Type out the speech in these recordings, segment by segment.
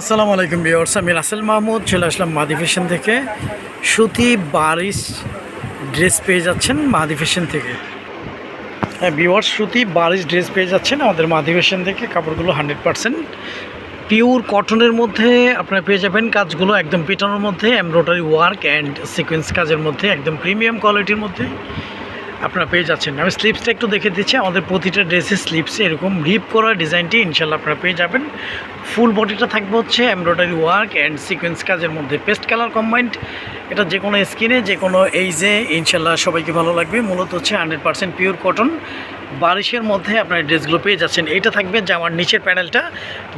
আসসালামু আলাইকুম বিয়ার্স আমি রাসেল মাহমুদ, চলে আসলাম মাদি ফ্যাশন থেকে। সুতি বারিশ ড্রেস পেয়ে যাচ্ছেন মাদি ফ্যাশন থেকে। হ্যাঁ বিয়ার্স সুতি বারিশ ড্রেস পেয়ে যাচ্ছেন আমাদের মাদি ফ্যাশন থেকে, কাপড়গুলো হান্ড্রেড পারসেন্ট। পিওর কটনের মধ্যে আপনারা পেয়ে যাবেন কাজগুলো একদম পেটানোর মধ্যে, এমব্রয়ডারি ওয়ার্ক অ্যান্ড সিকোয়েন্স কাজের মধ্যে, একদম প্রিমিয়াম কোয়ালিটির মধ্যে। আপনারা পেয়ে যাচ্ছেন। আমি স্লিপসটা একটু দেখে দিচ্ছি। আমাদের প্রতিটা ড্রেসের স্লিপসে এরকম রিপ করা ডিজাইনটি ইনশাল্লাহ আপনারা পেয়ে যাবেন। ফুল বডিটা থাকবে হচ্ছে এমব্রয়ডারি ওয়ার্ক অ্যান্ড সিকোয়েন্স কাজের মধ্যে পেস্ট কালার কম্বাইন্ড এটা যে কোনো স্কিনে যে কোনো এইজে ইনশাল্লাহ সবাইকে ভালো লাগবে। মূলত হচ্ছে হান্ড্রেড পার্সেন্ট পিওর কটন বারিশের মধ্যে আপনার ড্রেসগুলো পেয়ে যাচ্ছেন। এটা থাকবে জামার নিচের প্যানেলটা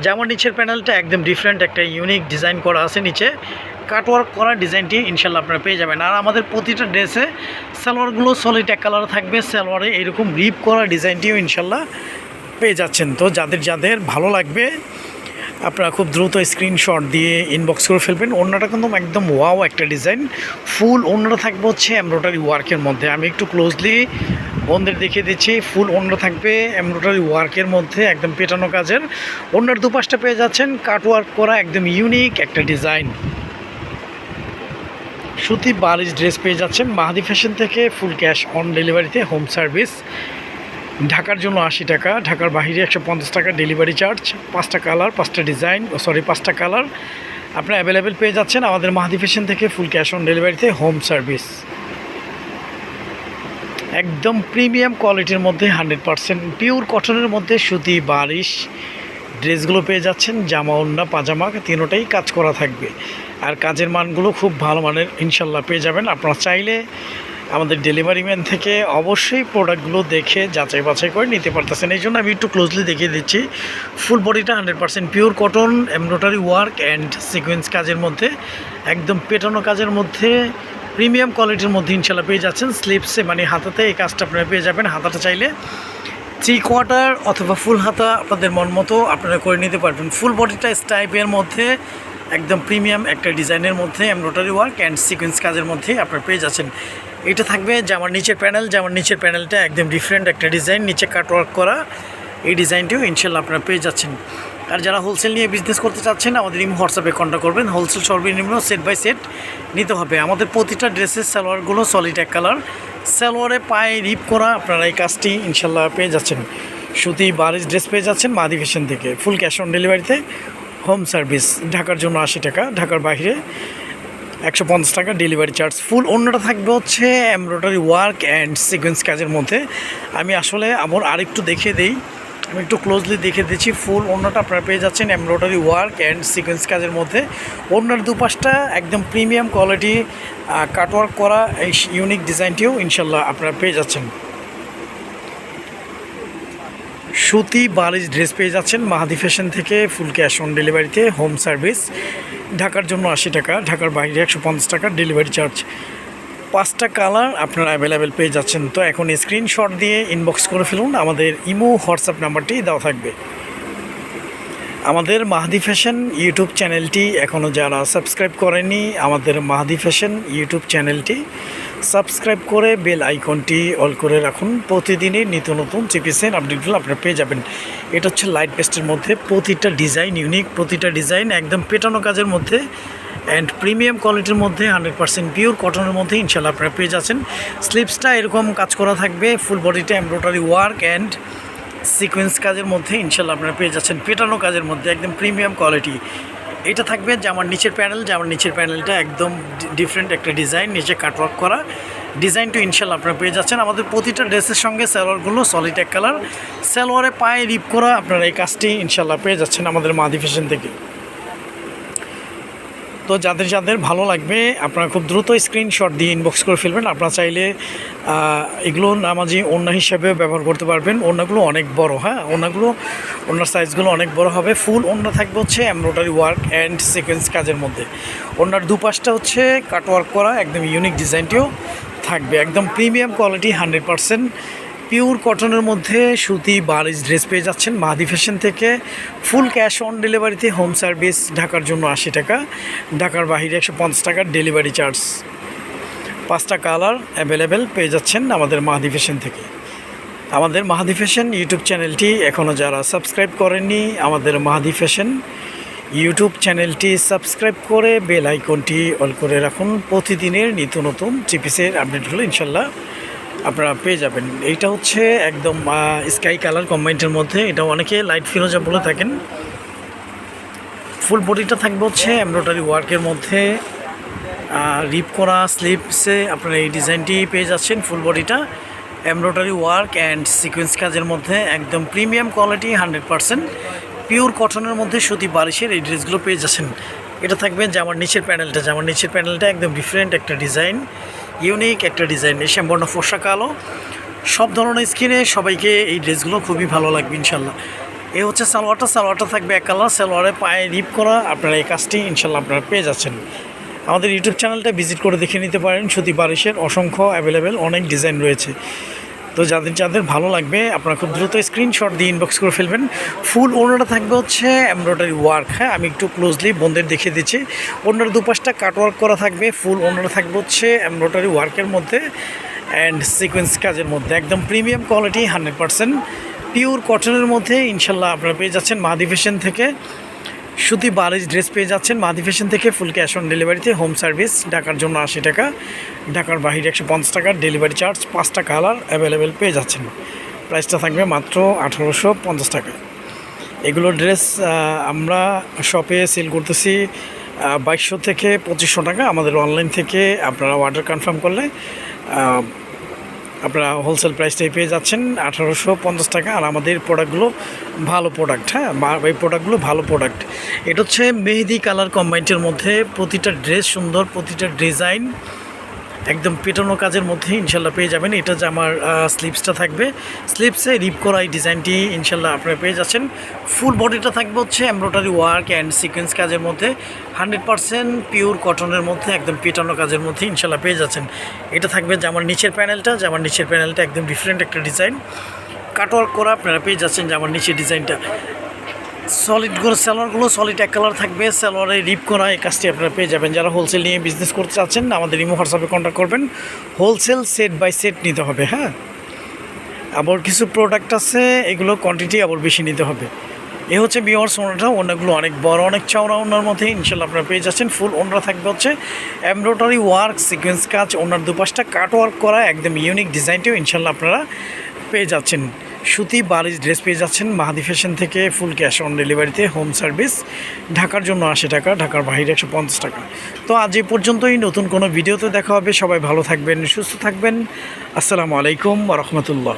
জামার নিচের প্যানেলটা একদম ডিফারেন্ট একটা ইউনিক ডিজাইন করা আছে নিচে। কাটওয়ার্ক করা ডিজাইনটি ইনশাল্লাহ আপনারা পেয়ে যাবেন। আর আমাদের প্রতিটা ড্রেসে সালোয়ারগুলো সলিড এক কালার থাকবে, সালোয়ারে এরকম রিপ করা ডিজাইনটিও ইনশাল্লাহ পেয়ে যাচ্ছেন। তো যাদের যাদের ভালো লাগবে, আপনারা খুব দ্রুত স্ক্রিনশট দিয়ে ইনবক্স করে ফেলবেন। অন্যটা কিন্তু একদম ওয়াও একটা ডিজাইন ফুল অন্যটা থাকবে হচ্ছে এমব্রয়ডারি ওয়ার্কের মধ্যে। আমি একটু ক্লোজলি বন্ধের দেখিয়ে দিচ্ছি। ফুল অন্য থাকবে এমব্রয়ডারি ওয়ার্কের মধ্যে, একদম পেটানো কাজের। অন্যের দুপাশটা পেয়ে যাচ্ছেন কাটওয়ার্ক করা একদম ইউনিক একটা ডিজাইন সুতি বারিশ ড্রেস পেয়ে যাচ্ছেন মাহাদি ফ্যাশন থেকে, ফুল ক্যাশ অন ডেলিভারিতে, হোম সার্ভিস। ঢাকার জন্য আশি টাকা, ঢাকার বাইরে একশো পঞ্চাশ টাকা ডেলিভারি চার্জ। পাঁচটা কালার, পাঁচটা ডিজাইন, ও সরি, পাঁচটা কালার আপনারা অ্যাভেলেবেল পেয়ে যাচ্ছেন আমাদের মাহাদি ফ্যাশন থেকে, ফুল ক্যাশ অন ডেলিভারিতে, হোম সার্ভিস। একদম প্রিমিয়াম কোয়ালিটির মধ্যে, হান্ড্রেড পারসেন্ট পিওর কটনের মধ্যে সুতি বারিশ ড্রেসগুলো পেয়ে যাচ্ছেন। জামা ওন্না পাজামা, তিনোটাই কাজ করা থাকবে। আর কাজের মানগুলো খুব ভালো মানের ইনশাল্লাহ পেয়ে যাবেন। আপনারা চাইলে আমাদের ডেলিভারি ম্যান থেকে অবশ্যই প্রোডাক্টগুলো দেখে যাচাই বাছাই করে নিতে পারতেছেন। এই জন্য আমি একটু ক্লোজলি দেখিয়ে দিচ্ছি। ফুল বডিটা hundred percent pure cotton embroidery work and sequence কাজের মধ্যে, একদম পেটানো কাজের মধ্যে প্রিমিয়াম কোয়ালিটির মধ্যে ইনশাল্লাহ পেয়ে যাচ্ছেন। স্লিপসে মানে হাতাতে এই কাজটা আপনারা পেয়ে যাবেন। হাতাটা চাইলে থ্রি কোয়ার্টার অথবা ফুল হাতা আপনাদের মন মতো আপনারা করে নিতে পারবেন। ফুল বডিটা স্টাইপের মধ্যে একদম প্রিমিয়াম একটা ডিজাইনের মধ্যে এমব্রয়ডারি ওয়ার্ক অ্যান্ড সিকোয়েন্স কাজের মধ্যে আপনারা পেয়ে যাচ্ছেন। এটা থাকবে জামার নিচের প্যানেল জামার নিচের প্যানেলটা একদম ডিফারেন্ট একটা ডিজাইন, নিচে কাটওয়ার্ক করা, এই ডিজাইনটিও ইনশাল্লাহ আপনারা পেয়ে যাচ্ছেন। আর যারা হোলসেল নিয়ে বিজনেস করতে চাচ্ছেন, আমাদের ইম হোয়াটসঅ্যাপে কন্ট্যাক্ট করবেন। হোলসেল সর্বনিম্ন সেট বাই সেট নিতে হবে। আমাদের প্রতিটা ড্রেসের সালোয়ারগুলো সলিড এক কালার সালোয়ারে পায়ে রিপ করা আপনারা এই কাজটি ইনশাল্লাহ পেয়ে যাচ্ছেন। সুতি বারিশ ড্রেস পেয়ে যাচ্ছেন মাদি থেকে। ফুল ক্যাশ অন ডেলিভারিতে হোম সার্ভিস, ঢাকার জন্য আশি টাকা, ঢাকার বাইরে একশো পঞ্চাশ টাকা, ডেলিভারি চার্জ ফুল। অন্যটা থাকবে হচ্ছে এমব্রয়ডারি ওয়ার্ক অ্যান্ড সিকোয়েন্স কাজের মধ্যে। আমি আসলে আমার আরেকটু দেখে দিই। আমি একটু ক্লোজলি দেখে দিচ্ছি ফুল। অন্যটা আপনারা পেয়ে যাচ্ছেন এমব্রয়ডারি ওয়ার্ক অ্যান্ড সিকোয়েন্স কাজের মধ্যে। অন্যের দুপাশটা একদম প্রিমিয়াম কোয়ালিটি কাটওয়ার্ক করা এই ইউনিক ডিজাইনটিও ইনশাল্লাহ আপনারা পেয়ে যাচ্ছেন। সুতি বালিশ ড্রেস পেয়ে যাচ্ছেন মাহাদি ফ্যাশন থেকে ফুল ক্যাশ অন ডেলিভারিতে, হোম সার্ভিস। ঢাকার জন্য আশি টাকা, ঢাকার বাইরে একশো পঞ্চাশ টাকা, ডেলিভারি চার্জ। পাঁচটা কালার আপনারা অ্যাভেলেবেল পেয়ে যাচ্ছেন। তো এখন স্ক্রিনশট দিয়ে ইনবক্স করে ফেলুন, আমাদের ইমো, হোয়াটসঅ্যাপ নাম্বারটি দেওয়া থাকবে। আমাদের মাহাদি ফ্যাশন ইউটিউব চ্যানেলটি এখনও যারা সাবস্ক্রাইব করেনি আমাদের মাহাদি ফ্যাশন ইউটিউব চ্যানেলটি সাবস্ক্রাইব করে বেল আইকনটি অল করে রাখুন। প্রতিদিনই নিত্য নতুন চিপিসেন আপডেটগুলো আপনারা পেয়ে যাবেন। এটা হচ্ছে লাইট পেস্টের মধ্যে প্রতিটা ডিজাইন ইউনিক প্রতিটা ডিজাইন একদম পেটানো কাজের মধ্যে অ্যান্ড প্রিমিয়াম কোয়ালিটির মধ্যে হান্ড্রেড পার্সেন্ট পিওর কটনের মধ্যে ইনশাল্লাহ আপনারা পেয়ে যাচ্ছেন। স্লিপসটা এরকম কাজ করা থাকবে ফুল বডিটা এমব্রয়ডারি ওয়ার্ক অ্যান্ড সিকোয়েন্স কাজের মধ্যে ইনশাল্লাহ আপনারা পেয়ে যাচ্ছেন। পেটানো কাজের মধ্যে একদম প্রিমিয়াম কোয়ালিটি এটা থাকবে জামার নিচের প্যানেল জামার নিচের প্যানেলটা একদম ডিফারেন্ট একটা ডিজাইন নিচে কাটওয়ার্ক করা। ডিজাইন টু ইনশাল্লাহ আপনারা পেয়ে যাচ্ছেন। আমাদের প্রতিটা ড্রেসের সঙ্গে স্যালোয়ারগুলো সলিড এক কালার স্যালোয়ারে পায়ে রিপ করা আপনারা এই কাজটি ইনশাল্লাহ পেয়ে যাচ্ছেন আমাদের মাদি ফ্যাশন থেকে। তো যাদের যাদের ভালো লাগবে, আপনারা খুব দ্রুত স্ক্রিনশট দিয়ে ইনবক্স করে ফেলবেন। আপনারা চাইলে এগুলো নামাজি ওড়না হিসাবেও ব্যবহার করতে পারবেন। ওড়নাগুলো অনেক বড় হ্যাঁ? ওড়নাগুলো, ওড়নার সাইজগুলো অনেক বড় হবে। ফুল ওড়না থাকবে হচ্ছে এমব্রয়ডারি ওয়ার্ক অ্যান্ড সিকোয়েন্স কাজের মধ্যে। ওড়নার দুপাশটা হচ্ছে কাটওয়ার্ক করা, একদম ইউনিক ডিজাইনটিও থাকবে। একদম premium quality hundred percent pure কটনের মধ্যে সুতি বারিজ ড্রেস পেয়ে যাচ্ছেন। মাহাদি ফ্যাশন থেকে ফুল ক্যাশ অন ডেলিভারিতে হোম সার্ভিস ঢাকার জন্য আশি টাকা, ঢাকার বাহিরে একশো পঞ্চাশ টাকার ডেলিভারি চার্জ পাঁচটা কালার অ্যাভেলেবেল পেয়ে যাচ্ছেন আমাদের মাহাদি ফ্যাশন থেকে। আমাদের মাহাদি ফ্যাশন ইউটিউব চ্যানেলটি এখনও যারা সাবস্ক্রাইব করেননি, আমাদের মাহাদি ফ্যাশন ইউটিউব চ্যানেলটি সাবস্ক্রাইব করে বেল আইকনটি অল করে রাখুন। প্রতিদিনের নিত্য নতুন চিপিসের আপডেটগুলো ইনশাল্লাহ আপনারা পেয়ে যাবেন। এইটা হচ্ছে একদম স্কাই কালার কম্বাইন্ডের মধ্যে। এটা অনেকে লাইট ফিরোজা বলে থাকেন। ফুল বডিটা থাকবে হচ্ছে এমব্রয়ডারি ওয়ার্কের মধ্যে। রিপ করা স্লিপসে আপনারা এই ডিজাইনটি পেয়ে যাচ্ছেন ফুল বডিটা এমব্রয়ডারি ওয়ার্ক অ্যান্ড সিকোয়েন্স কাজের মধ্যে একদম premium quality hundred percent pure কটনের মধ্যে সুতি বারিশের এই ড্রেসগুলো পেয়ে যাচ্ছেন। এটা থাকবে জামার নিচের প্যানেলটা জামার নিচের প্যানেলটা একদম ডিফারেন্ট একটা ডিজাইন ইউনিক একটা ডিজাইন শ্যামবর্ণ ফোসা কালো সব ধরনের স্কিনে সবাইকে এই ড্রেসগুলো খুবই ভালো লাগবে, ইনশাল্লাহ। এ হচ্ছে সালোয়ারটা সালোয়ারটা থাকবে এক কালার সালোয়ারে পায়ে রিপ করা। আপনারা এই কাজটি, ইনশাল্লাহ, আপনারা পেয়ে যাচ্ছেন। আমাদের ইউটিউব চ্যানেলটা ভিজিট করে দেখে নিতে পারেন। সুতি বারিশের অসংখ্য অ্যাভেলেবেল অনেক ডিজাইন রয়েছে। তো যাদের যাদের ভালো লাগবে, আপনারা খুব দ্রুত স্ক্রিনশট দিয়ে ইনবক্স করে ফেলবেন। ফুল ওনারটা থাকবে হচ্ছে এমব্রয়ডারি ওয়ার্ক হ্যাঁ? আমি একটু ক্লোজলি বন্ধের দেখিয়ে দিচ্ছি। ওনার দুপাশটা কাটওয়ার্ক করা থাকবে ফুল ওনারটা থাকবে হচ্ছে এমব্রয়ডারি ওয়ার্কের মধ্যে অ্যান্ড সিকোয়েন্স কাজের মধ্যে। একদম premium quality hundred percent pure কটনের মধ্যে, ইনশাল্লাহ আপনারা পেয়ে যাচ্ছেন মাদি ফ্যাশন থেকে। সুতি বারিশ ড্রেস পেয়ে যাচ্ছেন মাদি ফ্যাশন থেকে, ফুল ক্যাশ অন ডেলিভারিতে, হোম সার্ভিস, ঢাকার জন্য আশি টাকা, ঢাকার বাহিরে একশো পঞ্চাশ টাকার ডেলিভারি চার্জ পাঁচটা কালার অ্যাভেলেবেল পেয়ে যাচ্ছেন। প্রাইসটা থাকবে মাত্র আঠারোশো পঞ্চাশ টাকা। এগুলো ড্রেস আমরা শপে সেল করতেছি বাইশশো থেকে পঁচিশশো টাকা। আমাদের অনলাইন থেকে আপনারা অর্ডার কনফার্ম করলে আপনারা হোলসেল প্রাইসটাই পেয়ে যাচ্ছেন আঠারোশো পঞ্চাশ টাকা। আর আমাদের প্রোডাক্টগুলো ভালো প্রোডাক্ট হ্যাঁ? এই প্রোডাক্টগুলো ভালো প্রোডাক্ট এটা হচ্ছে মেহেদি কালার কম্বাইন্ডের মধ্যে প্রতিটা ড্রেস সুন্দর, প্রতিটা ডিজাইন একদম পেটানো কাজের মধ্যে ইনশাল্লাহ পেয়ে যাবেন। এটা যে আমার স্লিপসটা থাকবে। স্লিপসে রিপ করা এই ডিজাইনটি ইনশাল্লাহ আপনারা পেয়ে যাচ্ছেন। ফুল বডিটা থাকবে হচ্ছে এমব্রয়ডারি ওয়ার্ক অ্যান্ড সিকোয়েন্স কাজের মধ্যে। হান্ড্রেড পারসেন্ট পিওর কটনের মধ্যে একদম পেটানো কাজের মধ্যে ইনশাল্লাহ পেয়ে যাচ্ছেন। এটা থাকবে যে আমার নিচের প্যানেলটা যে আমার নিচের প্যানেলটা একদম ডিফারেন্ট একটা ডিজাইন কাটওয়ার্ক করা আপনারা পেয়ে যাচ্ছেন যে আমার নিচের ডিজাইনটা সলিডগুলো সালোয়ারগুলো সলিড এক কালার থাকবে সালোয়ারে রিপ করা এই কাজটি আপনারা পেয়ে যাবেন। যারা হোলসেল নিয়ে বিজনেস করতে চাচ্ছেন, আমাদের ইমো হোয়াটসঅ্যাপে কন্ট্যাক্ট করবেন। হোলসেল সেট বাই সেট নিতে হবে হ্যাঁ? আবার কিছু প্রোডাক্ট আছে, এগুলো কোয়ান্টিটি আবার বেশি নিতে হবে। এ হচ্ছে বিওয়ার্স ওনাটা ওনাগুলো অনেক বড়, অনেক চওড়া ওনার মধ্যে, ইনশাল্লাহ আপনারা পেয়ে যাচ্ছেন। ফুল ওনারা থাকবে হচ্ছে এমব্রয়ডারি ওয়ার্ক সিকোয়েন্স কাজ, ওনার দুপাশটা কাট ওয়ার্ক করা, একদম ইউনিক ডিজাইনটিও ইনশাল্লাহ আপনারা পেয়ে যাচ্ছেন। সুতি বালিশ ড্রেস পেয়ে যাচ্ছেন মাহাদি ফ্যাশন থেকে ফুল ক্যাশ অন ডেলিভারিতে, হোম সার্ভিস। ঢাকার জন্য আশি টাকা, ঢাকার বাহিরে একশো পঞ্চাশ টাকা। তো আজ এই পর্যন্তই, নতুন কোনো ভিডিওতে দেখা হবে। সবাই ভালো থাকবেন, সুস্থ থাকবেন। আসসালামু আলাইকুম রহমতুল্লাহ।